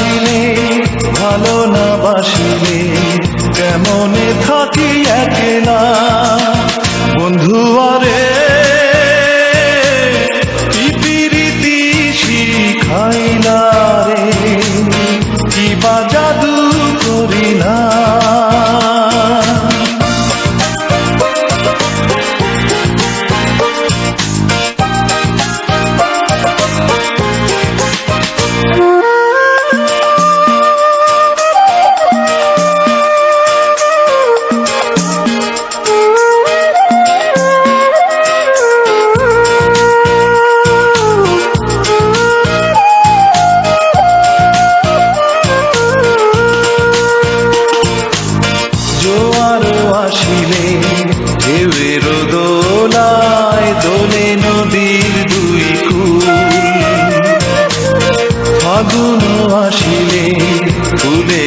আসিলে ভালো না বাসিলে কেমনে থাকি একলা?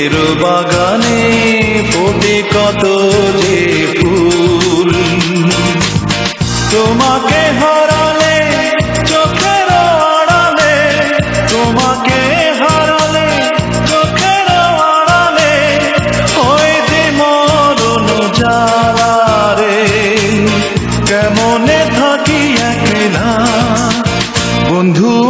ফুলের বাগানে ফোটে কত যে ফুল। তোমাকে হারালে, চোখের আড়ালে, তোমাকে হারালে, চোখের আড়ালে হয় যে মরণ জ্বালা রে। কেমনে থাকি একলা? বন্ধু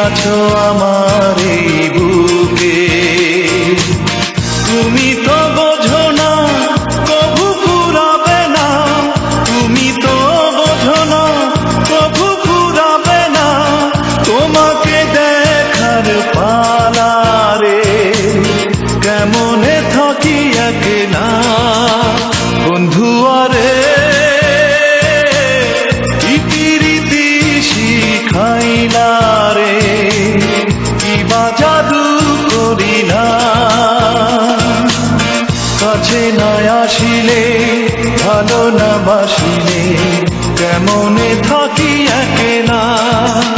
আছো আমার কাছে না আসিলে ভালো না বাসিলে কেমনে থাকি একে বন্ধু আরে